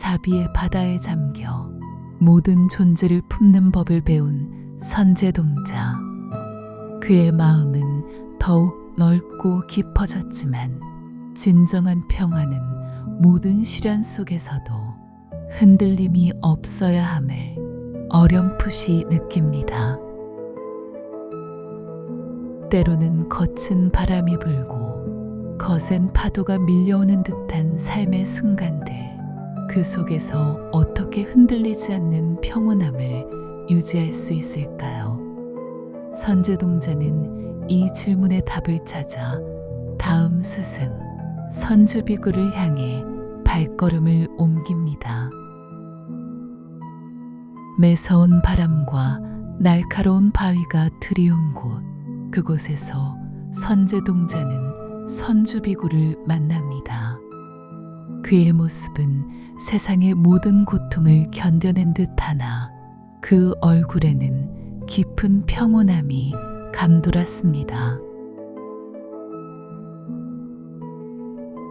자비의 바다에 잠겨 모든 존재를 품는 법을 배운 선제동자. 그의 마음은 더욱 넓고 깊어졌지만 진정한 평화는 모든 시련 속에서도 흔들림이 없어야 함을 어렴풋이 느낍니다. 때로는 거친 바람이 불고 거센 파도가 밀려오는 듯한 삶의 순간들, 그 속에서 어떻게 흔들리지 않는 평온함을 유지할 수 있을까요? 선제동자는 이 질문의 답을 찾아 다음 스승 선주비구를 향해 발걸음을 옮깁니다. 매서운 바람과 날카로운 바위가 드리운 곳, 그곳에서 선제동자는 선주비구를 만납니다. 그의 모습은 세상의 모든 고통을 견뎌낸 듯하나 그 얼굴에는 깊은 평온함이 감돌았습니다.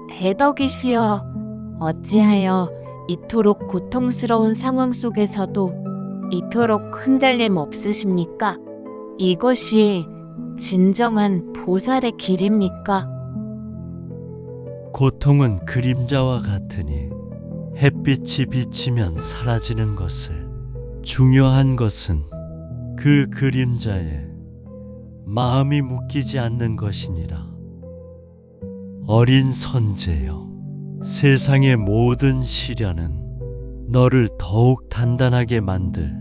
대덕이시여, 어찌하여 이토록 고통스러운 상황 속에서도 이토록 흔들림 없으십니까? 이것이 진정한 보살의 길입니까? 고통은 그림자와 같으니 햇빛이 비치면 사라지는 것을 중요한 것은 그 그림자에 마음이 묶이지 않는 것이니라. 어린 선제여, 세상의 모든 시련은 너를 더욱 단단하게 만들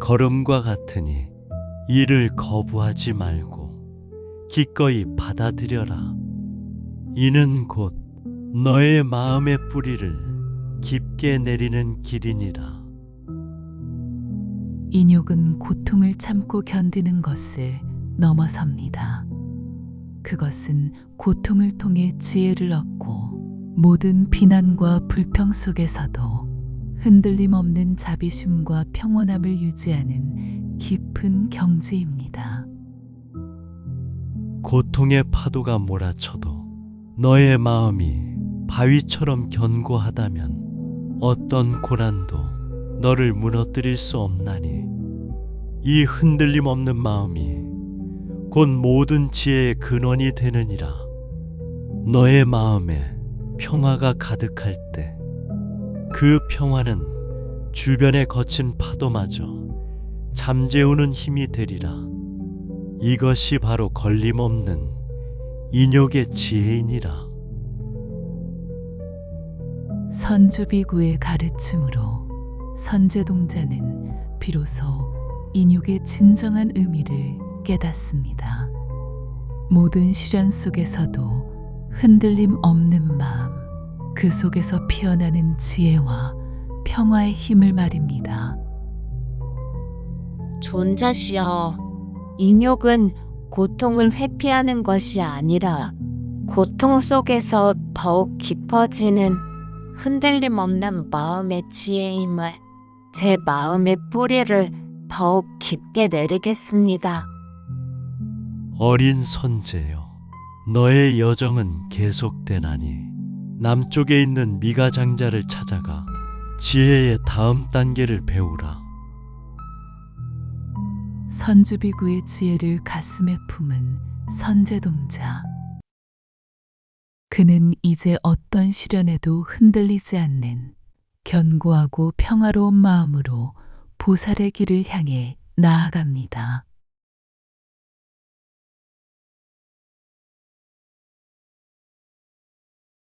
걸음과 같으니 이를 거부하지 말고 기꺼이 받아들여라. 이는 곧 너의 마음의 뿌리를 깊게 내리는 길이니라. 인욕은 고통을 참고 견디는 것을 넘어섭니다. 그것은 고통을 통해 지혜를 얻고 모든 비난과 불평 속에서도 흔들림 없는 자비심과 평온함을 유지하는 깊은 경지입니다. 고통의 파도가 몰아쳐도 너의 마음이 바위처럼 견고하다면 어떤 고난도 너를 무너뜨릴 수 없나니. 이 흔들림 없는 마음이 곧 모든 지혜의 근원이 되느니라. 너의 마음에 평화가 가득할 때 그 평화는 주변에 거친 파도마저 잠재우는 힘이 되리라. 이것이 바로 걸림없는 인욕의 지혜이니라. 선주비구의 가르침으로 선제동자는 비로소 인욕의 진정한 의미를 깨닫습니다. 모든 시련 속에서도 흔들림 없는 마음, 그 속에서 피어나는 지혜와 평화의 힘을 말입니다. 존자시여, 인욕은 고통을 회피하는 것이 아니라 고통 속에서 더욱 깊어지는 흔들림 없는 마음의 지혜임을 제 마음의 뿌리를 더욱 깊게 내리겠습니다. 어린 선제여, 너의 여정은 계속되나니 남쪽에 있는 미가장자를 찾아가 지혜의 다음 단계를 배우라. 선주비구의 지혜를 가슴에 품은 선제동자. 그는 이제 어떤 시련에도 흔들리지 않는 견고하고 평화로운 마음으로 보살의 길을 향해 나아갑니다.